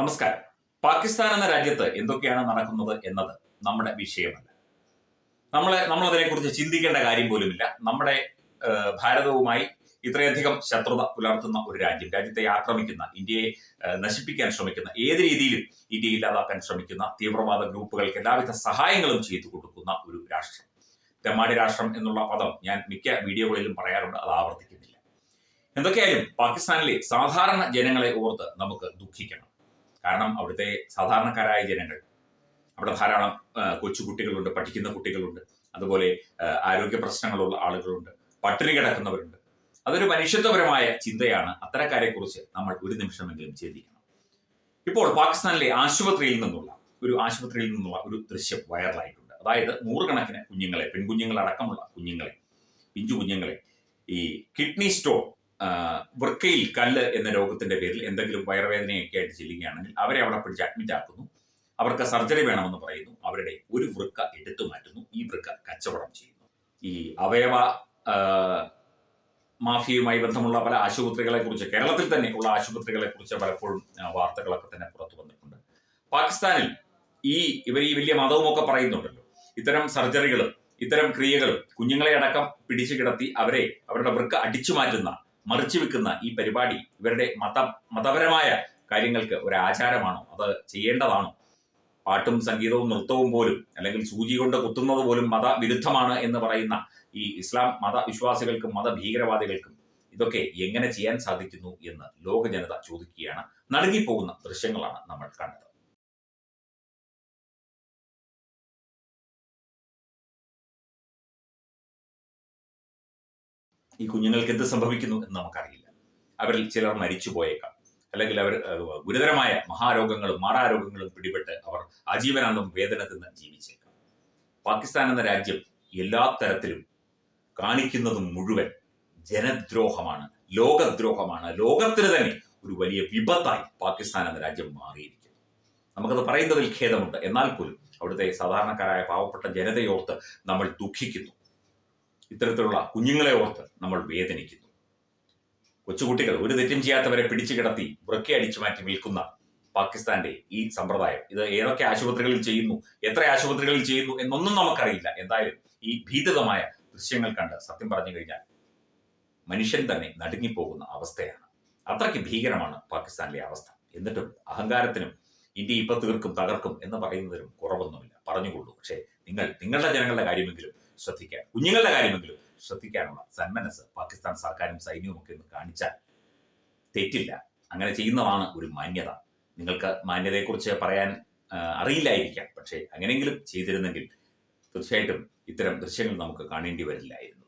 നമസ്കാരം. പാകിസ്ഥാൻ എന്ന രാജ്യത്ത് എന്തൊക്കെയാണ് നടക്കുന്നത് എന്നത് നമ്മുടെ വിഷയമല്ല. നമ്മളെ നമ്മൾ അതിനെക്കുറിച്ച് ചിന്തിക്കേണ്ട കാര്യം പോലുമില്ല. നമ്മുടെ ഭാരതവുമായി ഇത്രയധികം ശത്രുത പുലർത്തുന്ന ഒരു രാജ്യം രാജ്യത്തെ ആക്രമിക്കുന്ന ഇന്ത്യയെ നശിപ്പിക്കാൻ ശ്രമിക്കുന്ന ഏത് രീതിയിലും ഇന്ത്യയെ ഇല്ലാതാക്കാൻ ശ്രമിക്കുന്ന തീവ്രവാദ ഗ്രൂപ്പുകൾക്ക് എല്ലാവിധ സഹായങ്ങളും ചെയ്തു കൊടുക്കുന്ന ഒരു രാഷ്ട്രം. തെമ്മാടി രാഷ്ട്രം എന്നുള്ള പദം ഞാൻ മിക്ക വീഡിയോകളിലും പറയാറുണ്ട് അത് ആവർത്തിക്കുന്നില്ല. എന്തൊക്കെയായാലും പാകിസ്ഥാനിലെ സാധാരണ ജനങ്ങളെ ഓർത്ത് നമുക്ക് ദുഃഖിക്കണം. കാരണം അവിടുത്തെ സാധാരണക്കാരായ ജനങ്ങൾ. അവിടെ ധാരാളം കൊച്ചു കുട്ടികളുണ്ട് പഠിക്കുന്ന കുട്ടികളുണ്ട്. അതുപോലെ ആരോഗ്യ പ്രശ്നങ്ങളുള്ള ആളുകളുണ്ട്. പട്ടിണി കിടക്കുന്നവരുണ്ട്. അതൊരു മനുഷ്യത്വപരമായ ചിന്തയാണ്. അത്തരക്കാരെ കുറിച്ച് നമ്മൾ ഒരു നിമിഷമെങ്കിലും ചിന്തിക്കണം ഇപ്പോൾ പാകിസ്ഥാനിലെ ആശുപത്രിയിൽ നിന്നുള്ള ഒരു ആശുപത്രിയിൽ നിന്നുള്ള ഒരു ദൃശ്യം വൈറലായിട്ടുണ്ട്. അതായത് നൂറുകണക്കിന് കുഞ്ഞുങ്ങളെ പെൺകുഞ്ഞുങ്ങളടക്കമുള്ള കുഞ്ഞുങ്ങളെ പിഞ്ചു കുഞ്ഞുങ്ങളെ ഈ കിഡ്നി സ്റ്റോൺ വൃക്കയിൽ കല്ല് എന്ന രോഗത്തിന്റെ പേരിൽ എന്തെങ്കിലും വയറുവേദനയൊക്കെ ആയിട്ട് ചെല്ലുകയാണെങ്കിൽ അവരെ അവിടെ പിടിച്ച് അഡ്മിറ്റ് ആക്കുന്നു. അവർക്ക് സർജറി വേണമെന്ന് പറയുന്നു. അവരുടെ ഒരു വൃക്ക എടുത്തു മാറ്റുന്നു. ഈ വൃക്ക കച്ചവടം ചെയ്യുന്നു. ഈ അവയവ മാഫിയയുമായി ബന്ധമുള്ള പല ആശുപത്രികളെ കുറിച്ച് കേരളത്തിൽ തന്നെ ഉള്ള ആശുപത്രികളെ കുറിച്ച് പലപ്പോഴും വാർത്തകളൊക്കെ തന്നെ പുറത്തു വന്നിട്ടുണ്ട്. പാകിസ്ഥാനിൽ ഈ ഇവർ ഈ വലിയ മതവും ഒക്കെ പറയുന്നുണ്ടല്ലോ. ഇത്തരം സർജറികളും ഇത്തരം ക്രിയകളും കുഞ്ഞുങ്ങളെ അടക്കം പിടിച്ചു കിടത്തി അവരെ അവരുടെ വൃക്ക അടിച്ചു മാറ്റുന്ന മറിച്ചു വെക്കുന്ന ഈ പരിപാടി ഇവരുടെ മത മതപരമായ കാര്യങ്ങൾക്ക് ഒരു ആചാരമാണോ? അത് ചെയ്യേണ്ടതാണോ? പാട്ടും സംഗീതവും നൃത്തവും പോലും അല്ലെങ്കിൽ സൂചി കൊണ്ട് കുത്തുന്നത് പോലും മതവിരുദ്ധമാണ് എന്ന് പറയുന്ന ഈ ഇസ്ലാം മതവിശ്വാസികൾക്കും മതഭീകരവാദികൾക്കും ഇതൊക്കെ എങ്ങനെ ചെയ്യാൻ സാധിക്കുന്നു എന്ന് ലോക ജനത ചോദിക്കുകയാണ്. നടുങ്ങിപ്പോകുന്ന ദൃശ്യങ്ങളാണ് നമ്മൾ കണ്ടത്. ഈ കുഞ്ഞുങ്ങൾക്ക് എന്ത് സംഭവിക്കുന്നു എന്ന് നമുക്കറിയില്ല. അവരിൽ ചിലർ മരിച്ചു പോയേക്കാം അല്ലെങ്കിൽ അവർ ഗുരുതരമായ മഹാരോഗങ്ങളും മാറാരോഗങ്ങളും പിടിപെട്ട് അവർ ആജീവനാന്തം വേദന തിന്ന് ജീവിച്ചേക്കാം. പാകിസ്ഥാൻ എന്ന രാജ്യം എല്ലാ തരത്തിലും കാണിക്കുന്നത് മുഴുവൻ ജനദ്രോഹമാണ് ലോകദ്രോഹമാണ്. ലോകത്തിന് തന്നെ ഒരു വലിയ വിപത്തായി പാകിസ്ഥാൻ എന്ന രാജ്യം മാറിയിരിക്കുന്നു. നമുക്കത് പറയുന്നതിൽ ഖേദമുണ്ട്. എന്നാൽ പോലും അവിടുത്തെ സാധാരണക്കാരായ പാവപ്പെട്ട ജനതയോർത്ത് നമ്മൾ ദുഃഖിക്കുന്നു. ഇത്തരത്തിലുള്ള കുഞ്ഞുങ്ങളെ ഓർത്ത് നമ്മൾ വേദനിക്കുന്നു. കൊച്ചുകുട്ടികൾ ഒരു തെറ്റും ചെയ്യാത്തവരെ പിടിച്ചു കിടത്തി വൃക്ക അടിച്ചു മാറ്റി വിൽക്കുന്ന പാകിസ്ഥാന്റെ ഈ സമ്പ്രദായം. ഇത് ഏതൊക്കെ ആശുപത്രികളിൽ ചെയ്യുന്നു എത്ര ആശുപത്രികളിൽ ചെയ്യുന്നു എന്നൊന്നും നമുക്കറിയില്ല. എന്തായാലും ഈ ഭീതിതമായ ദൃശ്യങ്ങൾ കണ്ട് സത്യം പറഞ്ഞു കഴിഞ്ഞാൽ മനുഷ്യൻ തന്നെ നടുങ്ങിപ്പോകുന്ന അവസ്ഥയാണ്. അത്രയ്ക്ക് ഭീകരമാണ് പാകിസ്ഥാനിലെ അവസ്ഥ. എന്നിട്ടും അഹങ്കാരത്തിനും ഇന്ത്യ ഇപ്പൊ തീർക്കും തകർക്കും എന്ന് പറയുന്നതിനും കുറവൊന്നുമില്ല. പറഞ്ഞുകൊള്ളൂ. പക്ഷേ നിങ്ങൾ നിങ്ങളുടെ ജനങ്ങളുടെ കാര്യമെങ്കിലും ശ്രദ്ധിക്കാൻ കുഞ്ഞുങ്ങളുടെ കാര്യമെങ്കിലും ശ്രദ്ധിക്കാനുള്ള സന്മനസ് പാകിസ്ഥാൻ സർക്കാരും സൈന്യവും ഒക്കെ ഒന്ന് കാണിച്ചാൽ തെറ്റില്ല. അങ്ങനെ ചെയ്യുന്നതാണ് ഒരു മാന്യത. നിങ്ങൾക്ക് മാന്യതയെക്കുറിച്ച് പറയാൻ അറിയില്ലായിരിക്കാം. പക്ഷേ അങ്ങനെയെങ്കിലും ചെയ്തിരുന്നെങ്കിൽ തീർച്ചയായിട്ടും ഇത്തരം ദൃശ്യങ്ങൾ നമുക്ക് കാണേണ്ടി വരില്ലായിരുന്നു.